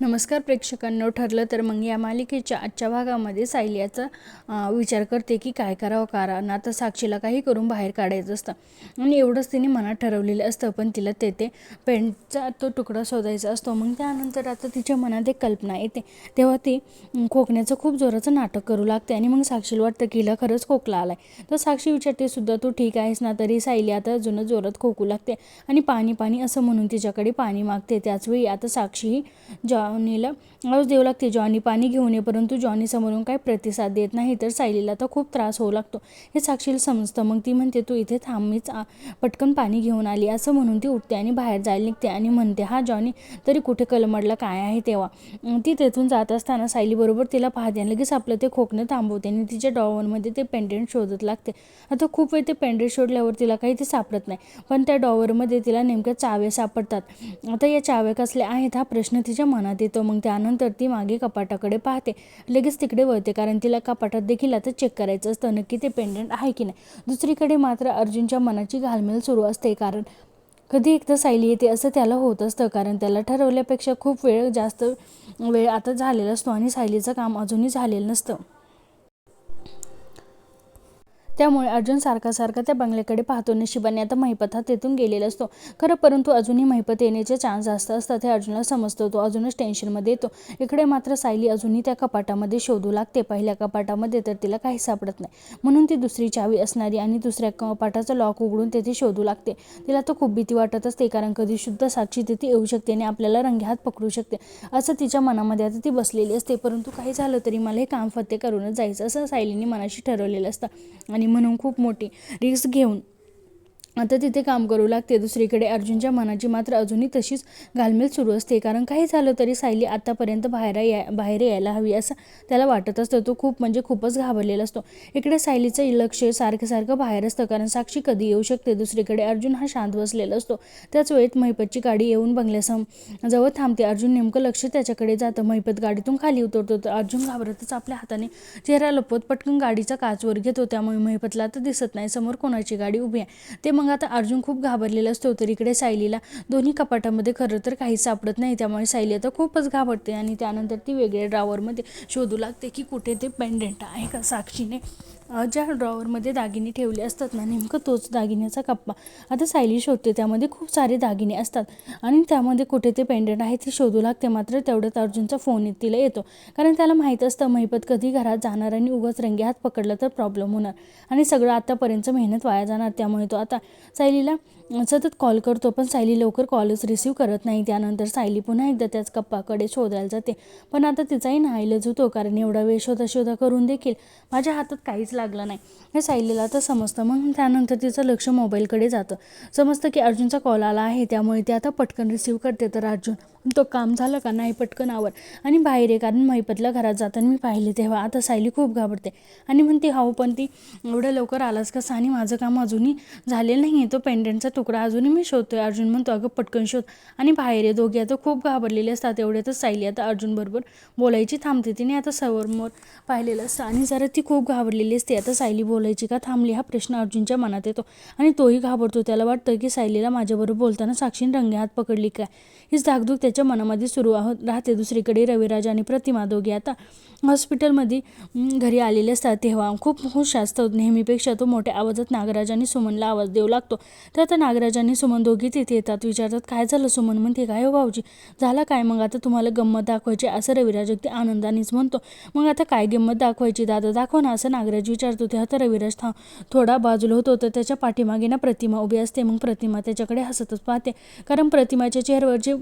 नमस्कार प्रेक्षकांनो ठरलं तर मग या मालिकेच्या आजच्या भागामध्ये सायल्याचा विचार करते की काय करावं? कारण आता साक्षीला काही करून बाहेर काढायचं असतं. आणि एवढंच तिने मनात ठरवलेलं असतं पण तिला तेथे पेंटचा तो तुकडा शोधायचा असतो. मग त्यानंतर आता तिच्या मनात एक कल्पना येते. तेव्हा ती खोकण्याचं खूप जोराचं नाटक करू लागते आणि मग साक्षीला वाटतं की हिला खरंच खोकला आलाय. तर साक्षी विचारते सुद्धा तू ठीक आहेस ना? तरी सायली आता अजूनच जोरात खोकू लागते. आणि पाणी पाणी असं म्हणून तिच्याकडे पाणी मागते. त्याचवेळी आता साक्षी ही जॉनीला आवाज देऊ लागते जॉनी पाणी घेऊन ये परंतु जॉनी समोरून काही प्रतिसाद देत नाही तर सायलीला तर खूप त्रास होऊ लागतो. हे साक्षीला समजतं. मग ती म्हणते तू इथे थांब मीच पटकन पाणी घेऊन आली. असं म्हणून ती उठते आणि बाहेर जायला निघते आणि म्हणते हा जॉनी तरी कुठे कलमडला? काय आहे तेव्हा? ती तेथून जात असताना सायलीबरोबर तिला पाहते आणि लगेच आपलं ते खोकणं थांबवते आणि तिच्या डॉवरमध्ये ते पेंडेंट शोधत लागते. आता खूप वेळ ते पेंडेंट शोधल्यावर तिला काही ते सापडत नाही पण त्या डॉवरमध्ये तिला नेमक्या चावे सापडतात. आता या चावे कसल्या आहेत हा प्रश्न तिच्या मनात येतो मग त्यानंतर ती मागे कपाटाकडे पाहते. लगेच तिकडे वळते कारण तिला कपाटात देखील आता चेक करायचं असतं नक्की ते पेंडंट आहे की नाही. दुसरीकडे मात्र अर्जुनच्या मनाची घालमेल सुरू असते कारण कधी एकदा सायली येते असं त्याला होत असतं कारण त्याला ठरवल्यापेक्षा खूप वेळ जास्त वेळ आता झालेला असतो आणि सायलीचं काम अजूनही झालेलं नसतं. त्यामुळे अर्जुन सारखा सारखा त्या बंगल्याकडे पाहतो. नशिबाने आता महिपत हा तेथून गेलेला असतो. खरं परंतु अजूनही महिपत येण्याचे चान्स जास्त असतात हे अर्जुनला समजतो. तो अजूनच टेन्शनमध्ये येतो. इकडे मात्र सायली अजूनही त्या कपाटामध्ये शोधू लागते. पहिल्या कपाटामध्ये तर तिला काही सापडत नाही. म्हणून ती दुसरी चावी असणारी आणि दुसऱ्या कपाटाचं लॉक उघडून तेथे शोधू लागते. तिला तर खूप भीती वाटत असते कारण कधी शुद्ध साक्षी तिथे येऊ शकते आणि आपल्याला रंगेहात पकडू शकते. असं तिच्या मनामध्ये आता ती बसलेली असते. परंतु काही झालं तरी मला हे काम फत्ते करूनच जायचं असं सायलीने मनाशी ठरवलेलं असतं. आणि म्हणून खूप मोठी रिस्क घेऊन आता तिथे काम करू लागते. दुसरीकडे अर्जुनच्या मनाची मात्र अजूनही तशीच घालमेल सुरू असते. कारण काही झालं तरी सायली आत्तापर्यंत बाहेर या बाहेर यायला हवी असं त्याला वाटत असतं. तो खूप म्हणजे खूपच घाबरलेला असतो. इकडे सायलीचं लक्ष सारखं सारखं बाहेर असतं. कारण साक्षी कधी येऊ शकते? दुसरीकडे अर्जुन हा शांत बसलेला असतो. त्याच वेळेत महिपतची गाडी येऊन बंगल्यासम जवळ थांबते. अर्जुन नेमकं लक्ष त्याच्याकडे जातं. महिपत गाडीतून खाली उतरतो. तर अर्जुन घाबरतच आपल्या हाताने चेहरा लपवत पटकन गाडीचा काचवर घेतो. त्यामुळे महिपतला तर दिसत नाही. समोर कोणाची गाडी उभी आहे? ते मग आता अर्जुन खूप घाबरलेला असतो तर इकडे सायलीला दोन्ही कपाटामध्ये खरं तर काहीच सापडत नाही त्यामुळे सायली आता खूपच घाबरते. आणि त्यानंतर ती वेगळ्या ड्रावरमध्ये शोधू लागते की कुठे ते पेंडेंट आहे का साक्षीने. ज्या ड्रॉवरमध्ये दागिने ठेवले असतात ना नेमकं तोच दागिन्याचा कप्पा. आता सायली शोधते त्यामध्ये खूप सारे दागिने असतात. आणि त्यामध्ये कुठे ते पेंडंट आहे ते शोधू लागते मात्र तेवढ्यात अर्जुनचा फोन तिला येतो. कारण त्याला माहीत असतं महिपत कधी घरात जाणार आणि उगाच रंगे हात पकडला तर प्रॉब्लेम होणार. आणि सगळं आत्तापर्यंत मेहनत वाया जाणार त्यामुळे तो आता सायलीला सतत कॉल करतो पण सायली लवकर कॉलच रिसीव करत नाही. त्यानंतर सायली पुन्हा एकदा त्याच कप्पाकडे शोधायला जाते. पण आता तिचाही नाईलाज होतो कारण एवढा वेळ शोधा शोधा करून देखील माझ्या हातात काहीच लागलं नाही. हे सायलीला तर समजतं. मग त्यानंतर तिचं लक्ष मोबाईलकडे जातं. समजतं की अर्जुनचा कॉल आला आहे त्यामुळे ती आता पटकन रिसीव करते. तर अर्जुन तो काम झालं का नाही पटकन आवर आणि बाहेर आहे कारण महिपतला घरात जाताना मी पाहिले तेव्हा आता सायली खूप घाबरते. आणि म्हणते हो पण ती एवढं लवकर आलास का आणि माझं काम अजूनही झालेलं नाही आहे तो पेंडेंटचा तुकडा अजूनही मी शोधतोय. अर्जुन म्हणतो अगं पटकन शोध. आणि बाहेर आहे दोघे आता खूप घाबरलेले असतात. एवढ्यातच सायली आता अर्जुनबरोबर बोलायची थांबते. तिने आता समोर पाहिलेलं असतं. आणि जरा ती खूप घाबरलेली असते. आता सायली बोलायची का थांबली? हा प्रश्न अर्जुनच्या मनात येतो. आणि तोही घाबरतो. त्याला वाटतं की सायलीला माझ्याबरोबर बोलताना साक्षीने रंगे हात पकडली काय? हीच धाकधूक त्याच्या मनामध्ये सुरू आहोत. राहते दुसरीकडे रविराज आणि प्रतिमा दोघे. आता हॉस्पिटलमध्ये घरी आलेले असतात तेव्हा खूप हुश असतो. नेहमीपेक्षा तो मोठ्या आवाजात नागराज आणि सुमनला आवाज देऊ लागतो. तर आता नागराज आणि सुमन दोघी तिथे येतात. विचारतात काय झालं सुमन? म्हणते काय हो भाऊजी? झाला काय? मग आता तुम्हाला गंमत दाखवायची असं रविराज अगदी आनंदानेच म्हणतो. मग आता काय गंमत दाखवायची? दादा दाखव ना असं नागराज विचारतो. तेव्हा तर रविराज थांब थोडा बाजूला होतो. तर त्याच्या पाठीमागे ना प्रतिमा उभी असते. मग प्रतिमा त्याच्याकडे हसतच पाहते. कारण प्रतिमाच्या चेहऱ्यावर जे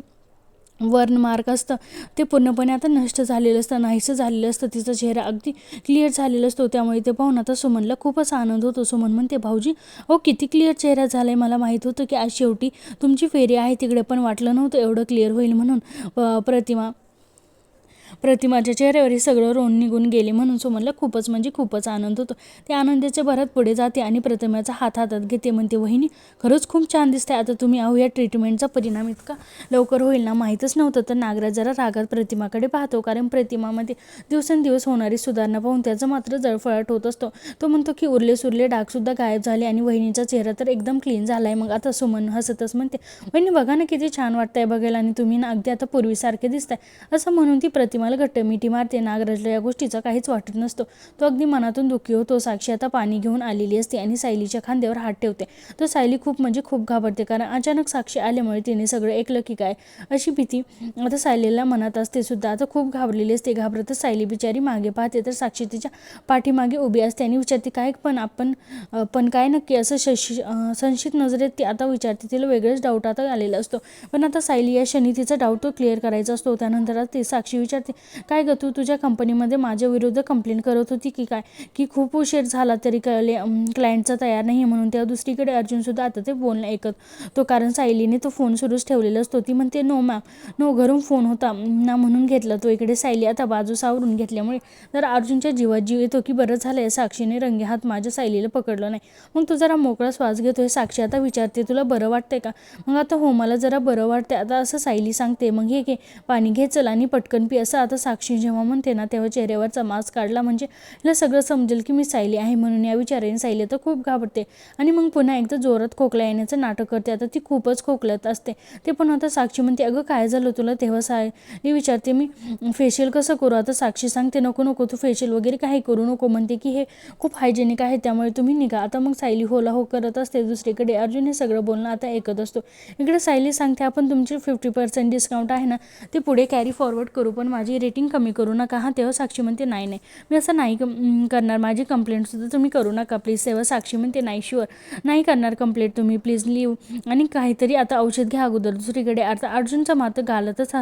वर्ण मार्क असतं. ते पूर्णपणे आता नष्ट झालेलं असतं नाहीसं झालेलं असतं. तिचा चेहरा अगदी क्लिअर झालेला असतो. त्यामुळे ते पाहून आता सुमनला खूपच आनंद होतो. सुमन म्हणते भाऊजी हो किती क्लिअर चेहरा झाला आहे मला माहीत होतं की आज शेवटी तुमची फेरी आहे. तिकडे पण वाटलं नव्हतं एवढं क्लिअर होईल म्हणून प- प्रतिमा प्रतिमाच्या चेहऱ्यावर हे सगळं रोन निघून गेले म्हणून सुमनला खूपच म्हणजे खूपच आनंद होतो. ते आनंदाच्या भरात पुढे जाते आणि प्रतिमाचा हात हातात घेते म्हणते वहिनी खरंच खूप छान दिसते आता तुम्ही अहो या ट्रीटमेंटचा परिणाम इतका लवकर होईल ना? माहीतच नव्हतं. तर नागराज जरा रागात प्रतिमाकडे पाहतो. कारण प्रतिमामध्ये दिवसेंदिवस होणारी सुधारणा पाहून त्याचं मात्र जळफळाट होत असतो. तो म्हणतो की उरले सुरले डागसुद्धा गायब झाले आणि वहिनीचा चेहरा तर एकदम क्लीन झाला आहे मग आता सुमन हसतच म्हणते वहिनी बघा ना किती छान वाटतंय बघायला आणि तुम्ही ना अगदी आता पूर्वीसारखे दिसताय. असं म्हणून ती प्रतिमा मला घट्ट मिठी मारते. नागराजला या गोष्टीचा काहीच वाटत नसतो. तो अगदी मनातून दुःखी होतो. साक्षी आता पाणी घेऊन आलेली असते आणि सायलीच्या खांद्यावर हात ठेवते. तो सायली खूप म्हणजे खूप घाबरते कारण अचानक साक्षी आल्यामुळे तिने सगळं ऐकलं की काय? अशी भीती आता सायलीला मनात असते. सुद्धा आता खूप घाबरलेली असते. घाबरतच सायली बिचारी मागे पाहते तर साक्षी तिच्या पाठीमागे उभी असते आणि विचारते काय पण आपण पण काय नक्की? असं शशी संशित नजरेत ती आता विचारते. तिला वेगळंच डाऊट आता आलेला असतो. पण आता सायली या क्षणी तिचा डाऊट तो क्लिअर करायचा असतो. त्यानंतर ती साक्षी विचारते काय ग तू तुझ्या कंपनीमध्ये माझ्या विरुद्ध कंप्लेंट करत होती की काय? की खूप उशीर झाला तरी कळले क्लायंटचा तयार नाही आहे म्हणून तेव्हा दुसरीकडे अर्जुनसुद्धा आता ते बोलणं ऐकत. तो कारण सायलीने तो फोन सुरूच ठेवलेला असतो ती म्हणते नो मॅम नो घरून फोन होता. ना म्हणून घेतला तो. इकडे सायली आता बाजू सावरून घेतल्यामुळे तर अर्जुनच्या जीवात जीव येतो की बरं झालं आहे साक्षीने रंगे हात माझ्या सायलीला पकडलं नाही. मग तू जरा मोकळा श्वास घेतोय. साक्षी आता विचारते तुला बरं वाटतंय का? मग आता हो मला जरा बरं वाटतंय. आता असं सायली सांगते. मग हे घे. पाणी घे चल आणि पटकन पी. असं आता साक्षी जेव्हा म्हणते ना तेव्हा चेहऱ्यावरचा मास्क काढला म्हणजे हिला सगळं समजेल की मी सायली आहे म्हणून या विचाराने सायली तर खूप घाबरते. आणि मग पुन्हा एकदा जोरात खोकला येण्याचं नाटक करते. आता ती खूपच खोकलत असते. ते पण आता साक्षी म्हणते अगं काय झालं तुला तेव्हा सायली विचारते मी फेशियल कसं करू? आता साक्षी सांगते नको नको तू फेशियल वगैरे काही करू नको. म्हणते की हे खूप हायजेनिक आहे त्यामुळे तुम्ही निघा. आता मग सायली होला हो करत असते दुसरीकडे. अर्जुन हे सगळं बोलणं आता ऐकत असतो. इकडे सायली सांगते आपण तुमची फिफ्टी पर्सेंट डिस्काउंट आहे ना ते पुढे कॅरी फॉरवर्ड करू. पण माझी रेटिंग कमी करू नका. हां तेव्हा साक्षी म्हणते नाही नाही. मी असं नाही करणार. माझी कंप्लेंटसुद्धा तुम्ही करू नका प्लीज तेव्हा साक्षी म्हणते नाही शुअर नाही करणार कंप्लेंट तुम्ही. प्लीज लिव आणि काहीतरी आता औषध घ्या अगोदर दुसरीकडे. आता अर्जुनचा मात्र घालतच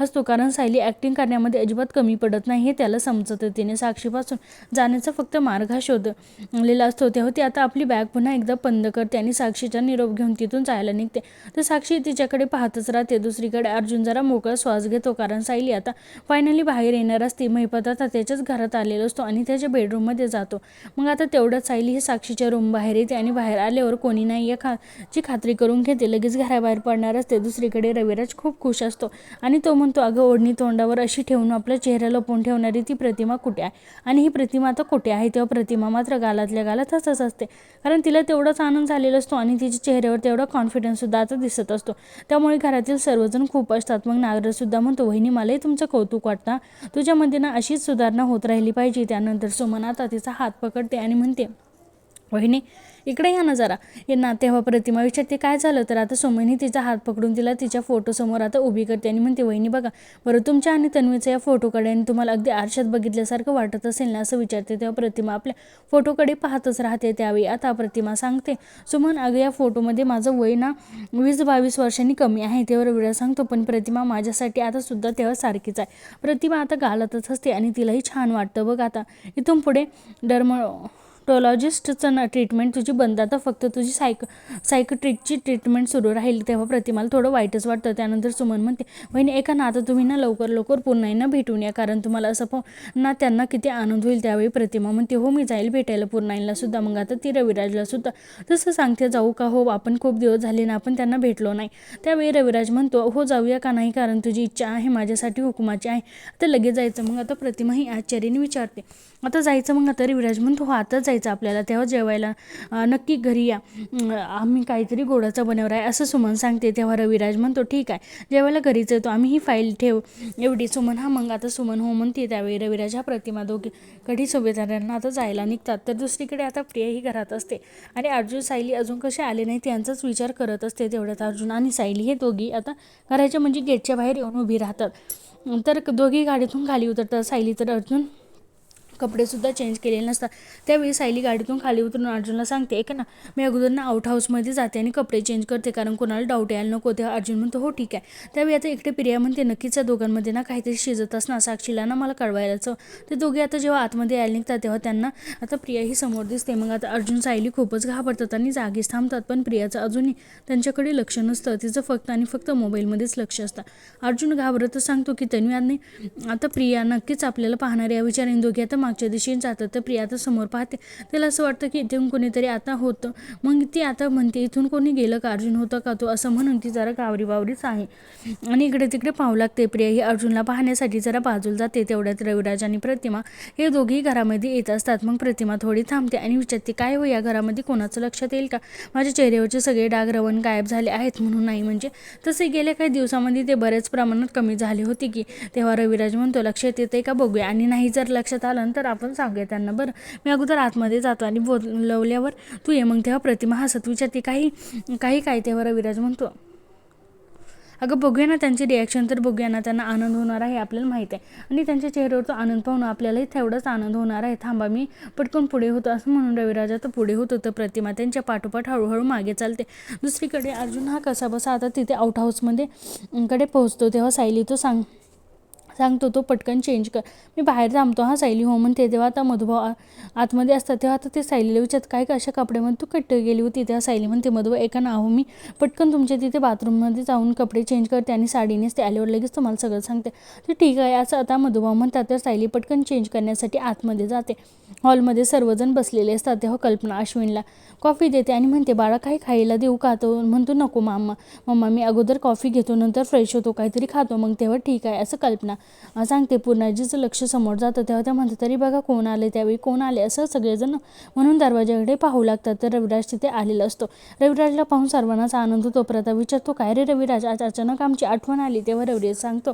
असतो कारण सायली ॲक्टिंग करण्यामध्ये अजिबात कमी पडत नाही हे त्याला समजतं तिने साक्षीपासून. जाण्याचा फक्त मार्ग हा शोधलेला असतो. तेव्हा ती आता आपली बॅग पुन्हा एकदा बंद करते आणि साक्षीचा निरोप घेऊन तिथून जायला निघते. तर साक्षी तिच्याकडे पाहतच राहते. दुसरीकडे अर्जुन जरा मोकळा श्वास घेतो कारण सायली आता फायनली बाहेर येणार असते महिपत आता त्याच्याच घरात आलेला असतो आणि त्याच्या बेडरूममध्ये जातो. मग आता तेवढंच सायली हे साक्षीच्या रूम बाहेर येते आणि बाहेर आल्यावर कोणी नाही या खा ची खात्री करून घेते. लगेच घराबाहेर पडणार असते. दुसरीकडे रविराज खूप खुश असतो आणि तो म्हणतो अगं ओढणी तोंडावर अशी ठेवून आपला चेहरा लपवून ठेवणारी ती प्रतिमा कुठे आहे? आणि ही प्रतिमा आता कुठे आहे? तेव्हा प्रतिमा मात्र गालातल्या गालात हसत असते. कारण तिला तेवढाच आनंद झालेला असतो आणि तिच्या चेहऱ्यावर तेवढा कॉन्फिडन्ससुद्धा आता दिसत असतो. त्यामुळे घरातील सर्वजण खूप असतात मग नागरसुद्धा म्हणतो वहिनी मलाही तुमचं कौतुक वाटतं. तुझ्यामध्ये ना अशीच सुधारणा होत राहिली पाहिजे. त्यानंतर सुमन आता तिचा हात पकडते आणि म्हणते वहिनी इकडे या ना जरा. ये ना तेव्हा प्रतिमा विचारते काय झालं तर आता सोमनी तिचा हात पकडून तिला तिच्या फोटोसमोर आता उभी करते आणि म्हणते वहिनी बघा बरं तुमच्या आणि तन्वीचा या फोटोकडे आणि तुम्हाला अगदी आरशात बघितल्यासारखं वाटत असेल ना असं विचारते. तेव्हा प्रतिमा आपल्या फोटोकडे पाहतच राहते त्यावेळी. आता प्रतिमा सांगते सुमन अगं या फोटोमध्ये माझं वय ना वीस बावीस वर्षांनी कमी आहे. तेव्हा रविरा सांगतो पण प्रतिमा माझ्यासाठी आता सुद्धा तेव्हा सारखीच आहे. प्रतिमा आता घालतच असते आणि तिलाही छान वाटतं. बघ आता इथून पुढे डर्म ना ट्रीटमेंट तुझी बंद आता फक्त तुझी सायक सायकट्रिकची ट्रीटमेंट सुरू राहील तेव्हा प्रतिमाला थोडं वाईटच वाटतं. त्यानंतर सुमन म्हणते बहिणी एका ना आता तुम्ही ना लवकर लवकर पुन्हा ना भेटून या कारण तुम्हाला असं पण ना त्यांना किती आनंद होईल त्यावेळी प्रतिमा म्हणते हो मी जाईल भेटायला पूर्णाईला सुद्धा मग आता ती रविराजला सुद्धा. तसं सांगते जाऊ का हो आपण खूप दिवस झाले ना आपण त्यांना भेटलो नाही. त्यावेळी रविराज म्हणतो हो जाऊया का नाही कारण तुझी इच्छा आहे माझ्यासाठी हुकुमाची आहे. आता लगेच जायचं मग आता प्रतिमा ही आश्चर्याने विचारते. आता जायचं मग आता रविराज म्हणतो हो आताच जायचं. आपल्याला तेव्हा जेवायला. नक्की घरी या. आम्ही काहीतरी गोडाचं बनवणार आहे असं सुमन सांगते तेव्हा रविराज म्हणतो ठीक आहे जेवायला घरीच येतो. आम्ही ही फाईल ठेव. एवढी सुमन हा मग आता सुमन हो म्हणते. त्यावेळी रविराज हा प्रतिमा दोघी कढी सुभेदारांना आता जायला निघतात. तर दुसरीकडे आता प्रिया ही घरात असते. आणि अर्जुन सायली अजून कसे आले नाही त्यांचाच विचार करत असते तेवढ्यात अर्जुन आणि सायली हे दोघी आता घराच्या म्हणजे गेटच्या बाहेर येऊन उभी राहतात. तर दोघी गाडीतून खाली उतरतात. सायली तर अर्जुन कपडेसुद्धा चेंज केलेले नसतात. त्यावेळी सायली गाडीतून खाली उतरून अर्जुनला सांगते एक ना मी अगोदर ना आउट हाऊसमध्ये जाते आणि कपडे चेंज करते कारण कोणाला डाऊट यायला नको. तेव्हा अर्जुन म्हणतो हो ठीक आहे. त्यावेळी आता इकडे प्रिया म्हणते नक्कीच या दोघांमध्ये ना काहीतरी शिजत असणार. साक्षीला ना मला कळवायलाच ते दोघे आता जेव्हा आतमध्ये यायला निघतात तेव्हा त्यांना आता प्रिया ही समोर दिसते. मग आता अर्जुन सायली खूपच घाबरतात आणि जागीच थांबतात पण प्रियाचं अजूनही त्यांच्याकडे लक्ष नसतं. तिचं फक्त आणि फक्त मोबाईलमध्येच लक्ष असतं. अर्जुन घाबरतच सांगतो की तन्वी आणि आता प्रिया नक्कीच आपल्याला पाहणार या विचाराने. दोघे आता मागच्या दिशेने जातात तर प्रिया आता समोर पाहते. तिला असं वाटतं की इथून कोणीतरी आता होतं. मग ती आता म्हणते इथून कोणी गेलं का? अर्जुन होतं का तो? असं म्हणून ती जरा गावरी बावरीच आहे. आणि इकडे तिकडे पाहू लागते प्रिया. ही अर्जुनला पाहण्यासाठी जरा बाजूला जाते. तेवढ्यात रविराज आणि प्रतिमा हे दोघेही घरामध्ये येत असतात. मग प्रतिमा थोडी थांबते आणि विचारते काय हो या घरामध्ये? कोणाचं लक्षात येईल का? माझ्या चेहऱ्यावरचे सगळे डाग रवण गायब झाले आहेत म्हणून नाही म्हणजे? तसे गेल्या काही दिवसामध्ये ते बऱ्याच प्रमाणात कमी झाले होते की. तेव्हा रविराज म्हणतो लक्षात येते का? बघूया. आणि नाही जर लक्षात आलं तर आपण सांगूया त्यांना. बरं मी अगोदर आतमध्ये जातो आणि बोलवल्यावर तू ये मग तेव्हा प्रतिमा हसत विचारते काही काही काय तेव्हा रविराज म्हणतो. अगं बघूया ना त्यांचे रिॲक्शन तर बघूया ना त्यांना आनंद होणार आहे आपल्याला माहीत आहे. आणि त्यांच्या चेहऱ्यावर तो आनंद पाहून आपल्यालाही तेवढाच आनंद होणार आहे. थांबा मी पटकन पुढे होतो असं म्हणून रविराजा तर पुढे होत होतं. प्रतिमा त्यांच्या पाठोपाठ हळूहळू मागे चालते. दुसरीकडे अर्जुन हा कसा बसा आता तिथे आउट हाऊसमध्ये कडे पोहोचतो. तेव्हा सायली तो सांग सांगतो तो पटकन चेंज कर. मी बाहेर थांबतो हा सायली हो म्हणते तेव्हा आता मधुभाव आतमध्ये असतात तेव्हा आता ते सायलीला विचारत काय कशा कपड्यामध्ये तू कट्ट गेली होती? तेव्हा सायली म्हणते मधुभाव एका नाव मी पटकन तुमच्या तिथे बाथरूममध्ये जाऊन कपडे चेंज करते आणि साडी नेसते आल्यावर लगेच तुम्हाला सगळं सांगते. ते ठीक आहे असं आता मधुभाव म्हणतात तर सायली पटकन चेंज करण्यासाठी आतमध्ये जाते. हॉलमध्ये सर्वजण बसलेले असतात तेव्हा कल्पना अश्विनला कॉफी देते आणि म्हणते बाळा काही खायला देऊ का तो? म्हणतो नको मामा. मम्मा मी अगोदर कॉफी घेतो नंतर फ्रेश होतो काहीतरी खातो. मग तेव्हा ठीक आहे असं कल्पना सांगते पूर्णाजीचं लक्ष समोर जातं तेव्हा त्या म्हणतात तरी बघा कोण आले त्यावेळी कोण आले? असं सगळेजण म्हणून दरवाजाकडे पाहू लागतात. तर रविराज तिथे आलेला असतो. रविराजला पाहून सर्वांनाच आनंद होतो. प्रताप विचारतो काय रे रविराज आज अचानक आमची आठवण आली? तेव्हा रविराज सांगतो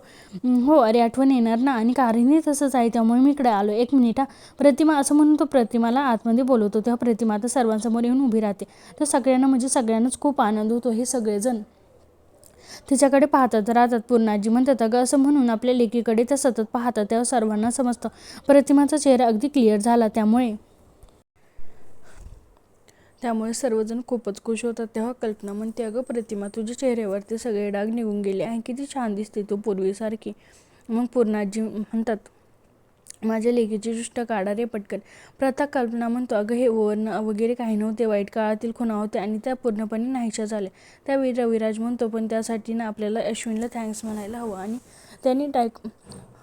हो अरे आठवण येणार ना आणि कारणही तसंच आहे. त्यामुळे मी इकडे आलो. एक मिनिट हा. प्रतिमा असं म्हणून तो प्रतिमाला आतमध्ये बोलवतो. तेव्हा प्रतिमा आता सर्वांसमोर येऊन उभी राहते. तर सगळ्यांना म्हणजे सगळ्यांनाच खूप आनंद होतो हे सगळेजण. तिच्याकडे पाहतात. राहतात पूर्णाजी म्हणतात अगं असं म्हणून आपल्या लेकीकडे त्या सतत पाहतात तेव्हा सर्वांना समजतं. प्रतिमाचा चेहरा अगदी क्लिअर झाला. त्यामुळे त्यामुळे सर्वजण खूपच खुश होतात. तेव्हा कल्पना म्हणते अगं प्रतिमा तुझ्या चेहऱ्यावरती सगळे डाग निघून गेले. आहे किती छान दिसते तू पूर्वीसारखी. मग पूर्णाजी म्हणतात माझ्या लेखीची दृष्ट काढा रे पटकन. प्रथा कल्पना म्हणतो अगं हे वर्ण वगैरे काही नव्हते वाईट काळातील खुणा होते आणि त्या पूर्णपणे नाहीशा झाल्या. त्यावेळी रविराज म्हणतो पण त्यासाठी ना आपल्याला अश्विनला थँक्स म्हणायला हवं आणि त्यांनी टायक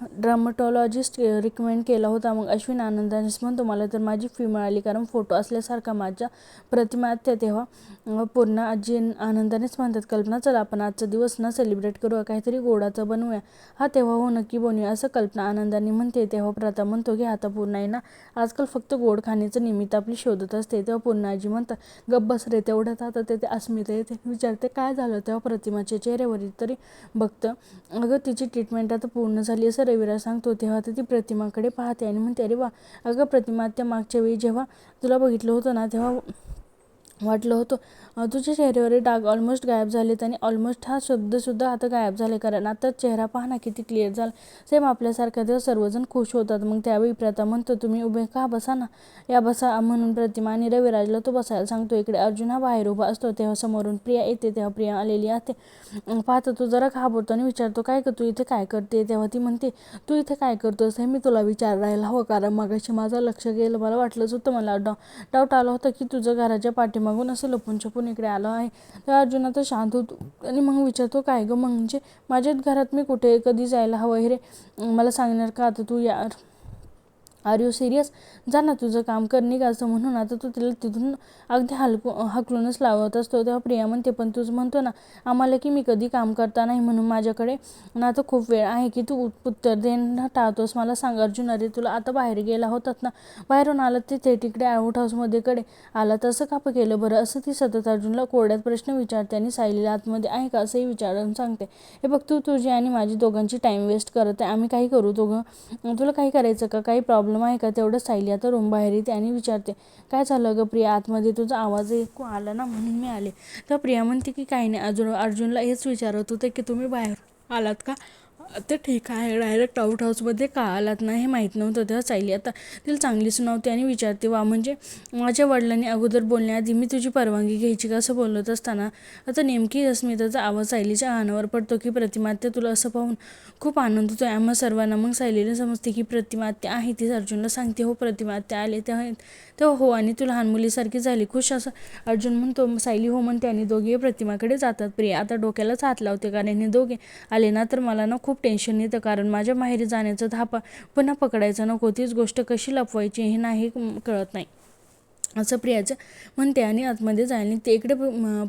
ड्रामटॉलॉजिस्ट रिकमेंड eh, केला होता. मग अश्विन आनंदानेच म्हणतो मला तर माझी फी मिळाली. कारण फोटो असल्यासारखा माझ्या प्रतिमा आत्या तेव्हा पूर्ण आजी आनंदानेच म्हणतात कल्पना चला आपण आजचा दिवस ना सेलिब्रेट करूया. काहीतरी गोडाचं बनवूया. हा तेव्हा हो नक्की बनवूया असं कल्पना आनंदाने म्हणते. तेव्हा प्रथा म्हणतो की आता पूर्ण आहे ना. आजकाल फक्त गोड खाण्याचं निमित्त आपली शोधत असते. तेव्हा पूर्ण आजी म्हणतात गप्प बस रे तेवढ्यात आता ते ते अस्मिता येते. विचारते काय झालं? तेव्हा प्रतिमाच्या चेहऱ्यावरील तरी बघतं अगं तिची ट्रीटमेंट आता पूर्ण झाली असं रवीला सांगतो तेव्हा तर ती प्रतिमाकडे पाहते आणि म्हणते अरे वा अगं प्रतिमा त्या मागच्या वेळी जेव्हा तुला बघितलं होतं ना तेव्हा वाटलं होतं तुझ्या चेहऱ्यावरील डाग ऑलमोस्ट गायब झालेत आणि ऑलमोस्ट हा शब्दसुद्धा आता गायब झाले कारण आता चेहरा पहा ना किती क्लिअर झाला. सेम आपल्यासारखा तेव्हा सर्वजण खुश होतात. मग त्यावेळी प्रथा म्हणतो तुम्ही उभे का बसा ना? या बसा म्हणून प्रतिमा आणि रविराजला तो बसायला सांगतो. इकडे अर्जुन हा बाहेर उभा असतो. तेव्हा समोरून प्रिया येते. तेव्हा प्रिया आलेली असते पाहतो तो जरा घाबरतो आणि विचारतो काय कर तू इथे काय करते? तेव्हा ती म्हणते तू इथे काय करतोस? हे मी तुला विचारायला हवं. कारण मगाशी माझं लक्ष गेलं. मला वाटलंच होतं मला डाऊट आला होता की तुझं घराच्या पाठीमागून असं लपून छपून इकडे आलो आहे. तर अर्जुन आता शांत होतो. आणि मग विचारतो काय गं म्हणजे माझ्याच घरात मी कुठे कधी जायला हवं हे रे? मला सांगणार का आता तू यार? आर यू सिरियस जा ना तुझं काम कर निघ असं म्हणून. आता तू तिला तिथून अगदी हलकू हकलूनच लावत असतो. तेव्हा प्रिया म्हणते पण तूच म्हणतो ना आम्हाला की मी कधी काम करता नाही म्हणून माझ्याकडे. ना आता खूप वेळ आहे की तू उत- उत्तर देणं टाळतोस. मला सांग अर्जुन अरे तुला आता बाहेर गेला होतात ना. बाहेरून आला तिथे तिकडे आउट हाऊसमध्ये कडे. आला तसं काप केलं बरं. असं ती सतत अर्जुनला कोरड्यात प्रश्न विचारते आणि सायलीला आतमध्ये आहे का असंही विचारून सांगते. हे बघ तू तुझी आणि माझी दोघांची टाईम वेस्ट करत आहे. आम्ही काही करू दोघं? तुला काही करायचं का? काही प्रॉब्लेम प्रॉब्लेम आहे का? तेवढं सायली आता रूम बाहेर येते आणि विचारते काय झालं गं प्रिया? आतमध्ये तुझा आवाज ऐकू आला ना म्हणून मी आले. तर प्रिया म्हणते की काही नाही अजून अर्जुनला हेच विचारत होते की तुम्ही बाहेर आलात का? ते ठीक आहे. डायरेक्ट आउट हाऊसमध्ये का आलात ना हे माहीत नव्हतं. तेव्हा सायली आता तिला चांगलीच नव्हती आणि विचारते वा म्हणजे माझ्या वडिलांनी अगोदर बोलण्याआधी मी तुझी परवानगी घ्यायची का? असं बोलत असताना आता नेमकी अस्मिताचा आवाज सायलीच्या कानावर पडतो की प्रतिमात्या तुला असं पाहून खूप आनंद होतो आम्हा सर्वांना मग सायलीला समजते की प्रतिमात्या आहे. तीच अर्जुनला सांगते हो प्रतिमात्या आले तेव्हा तेव्हा हो आणि तू लहान मुलीसारखी झाली खुश असं अर्जुन म्हणतो सायली हो म्हणते आणि दोघे प्रतिमाकडे जातात. प्रिया आता डोक्यालाच हात लावते कारण हे दोघे आले ना तर मला ना खूप टेन्शन येतं. कारण माझ्या माहेरी जाण्याचं धापा पुन्हा पकडायचं नको. तीच गोष्ट कशी लपवायची हे नाही कळत नाही. असं प्रियाचं म्हणते आणि आतमध्ये जायला ते इकडे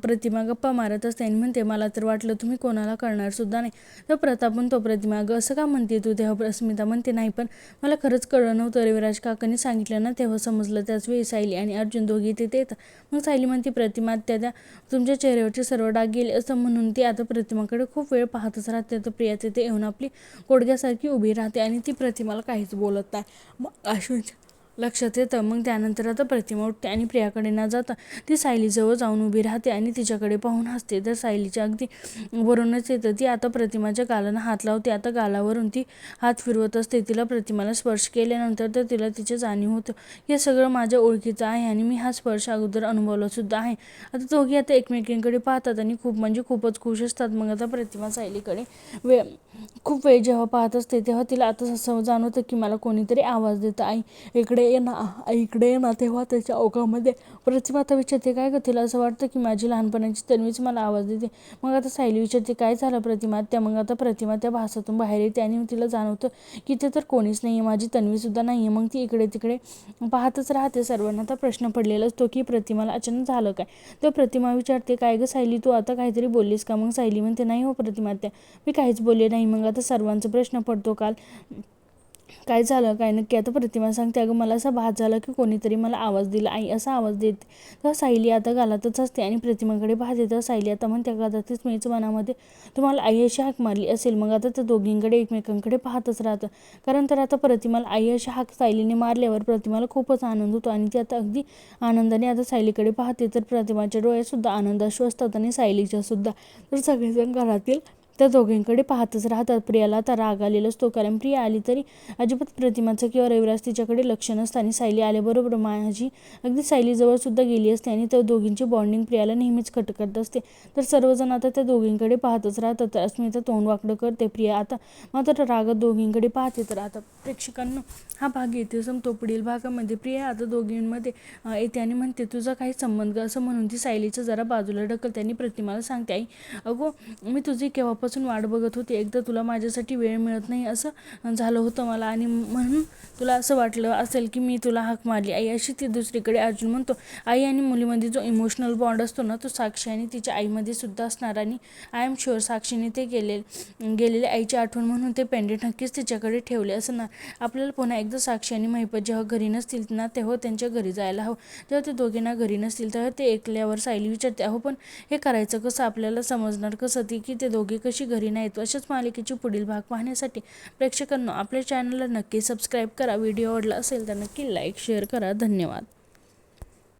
प्रतिमा गप्पा मारत असते आणि म्हणते मला तर वाटलं तुम्ही कोणाला करणार सुद्धा नाही. तर प्रताप तो प्रतिमा ग असं का म्हणते तू? तेव्हा अस्मिता म्हणते नाही पण मला खरंच कळलं नव्हतं रविराज काकांनी सांगितलं ना तेव्हा समजलं त्याच वेळी सायली आणि अर्जुन दोघी तिथे येतात. मग सायली म्हणते प्रतिमा त्या त्या तुमच्या चेहऱ्यावरचे सर्व डाग गेले असं म्हणून ती आता प्रतिमाकडे खूप वेळ पाहतच राहते. तर प्रिया तिथे येऊन आपली कोडग्यासारखी उभी राहते आणि ती प्रतिमाला काहीच बोलत नाही. मग अश्विनच्या लक्षात येतं. मग त्यानंतर आता प्रतिमा उठते आणि प्रियाकडे न जाता ती सायलीजवळ जाऊन उभी राहते आणि तिच्याकडे पाहून हसते. तर सायलीच्या अगदी वरूनच येतं. ती आता प्रतिमाच्या गालाला हात लावते. आता गालावरून ती हात फिरवत असते. तिला प्रतिमाला स्पर्श केल्यानंतर तर तिला तिचे जाणीव होतं. हे सगळं माझ्या ओळखीचं आहे आणि मी हा स्पर्श अगोदर अनुभवलासुद्धा आहे. आता दोघी आता एकमेकींकडे पाहतात आणि खूप म्हणजे खूपच खुश असतात. मग आता प्रतिमा सायलीकडे वेळ खूप वेळ जेव्हा पाहत असते तेव्हा तिला आता असं जाणवतं की मला कोणीतरी आवाज देतं आई इकडे ये ना इकडे ये ना तेव्हा त्याच्या ओघामध्ये प्रतिमा आता विचारते काय गं तिला असं वाटतं की माझी लहानपणाची तन्वीच मला आवाज देते? मग आता सायली विचारते काय झालं प्रतिमा? त्या मग आता प्रतिमा त्या भासातून बाहेर येते आणि तिला जाणवतं की ते तर कोणीच नाही आहे माझी तन्वीसुद्धा नाही आहे मग ती इकडे तिकडे पाहतच राहते सर्वांना. आता प्रश्न पडलेला असतो की प्रतिमाला अचानक झालं काय? तर प्रतिमा विचारते काय गं सायली तू आता काहीतरी बोललीस का? मग सायली म्हणते नाही हो प्रतिमा त्या मी काहीच बोलले नाही. मग आता सर्वांचा प्रश्न पडतो काल. काय झालं काय नक्की आता प्रतिमा सांगते अगं मला असा भात झाला की कोणीतरी मला आवाज दिला आई असा आवाज देते. तर सायली आता गालातच असते आणि प्रतिमाकडे पाहते येतं सायली आता म्हणते कदाचित मीच मनामध्ये तुम्हाला आई अशी हाक मारली असेल मग आता त्या दोघींकडे एकमेकांकडे पाहतच राहतं. कारण तर आता प्रतिमाला आई अशी हाक सायलीने मारल्यावर प्रतिमाला खूपच आनंद होतो आणि ती आता अगदी आनंदाने आता सायलीकडे पाहते तर प्रतिमाच्या डोळ्यातसुद्धा सुद्धा असतात आणि सायलीच्यासुद्धा तर सगळेजण घरातील त्या दोघींकडे पाहतच राहतात. प्रियाला आता राग आलेला असतो कारण प्रिया आली तरी अजिबात प्रतिमाचं किंवा रविराज तिच्याकडे लक्ष नसतं आणि सायली आल्याबरोबर माझी अगदी सायलीजवळ सुद्धा गेली असते आणि त्या दोघींची बॉन्डिंग प्रियाला नेहमीच खटकत असते. तर सर्वजण आता त्या दोघींकडे पाहतच राहतात. तर अस्मिता तोंड वाकडं करते. प्रिया आता मात्र रागात दोघींकडे पाहते तर आता प्रेक्षकांना हा भाग येते संपतो पुढील भागामध्ये. प्रिया आता दोघींमध्ये येते आणि म्हणते तुझा काही संबंध असं म्हणून ती सायलीच्या जरा बाजूला ढकलते आणि प्रतिमाला सांगते आई अगो मी तुझी केव्हापासून वाट बघत होती. एकदा तुला माझ्यासाठी वेळ मिळत नाही असं झालं होतं मला आणि म्हणून तुला असं वाटलं असेल की मी तुला हाक मारली. आई अशी ती दुसरीकडे अर्जुन म्हणतो आई आणि मुलीमध्ये जो इमोशनल बॉन्ड असतो ना तो साक्षी आणि तिच्या आईमध्ये सुद्धा असणार आणि आय एम शुअर साक्षीने ते गेले गेलेले आईची आठवण म्हणून ते पेंडेंट नक्कीच तिच्याकडे ठेवले असणार. आपल्याला पुन्हा एकदा साक्षी आणि महिपत जेव्हा घरी नसतील ना तेव्हा त्यांच्या घरी जायला हवं. जेव्हा ते दोघींना घरी नसतील तेव्हा ते ऐकल्यावर सायली विचारते अहो पण हे करायचं कसं? आपल्याला समजणार कसं ती की ते दोघे कशी घरी नाहीत. अशाच मालिकेचे पुढील भाग पाहण्यासाठी प्रेक्षकांना आपल्या चॅनलला नक्की सबस्क्राईब करा. व्हिडिओ आवडला असेल तर नक्की लाईक शेअर करा. धन्यवाद.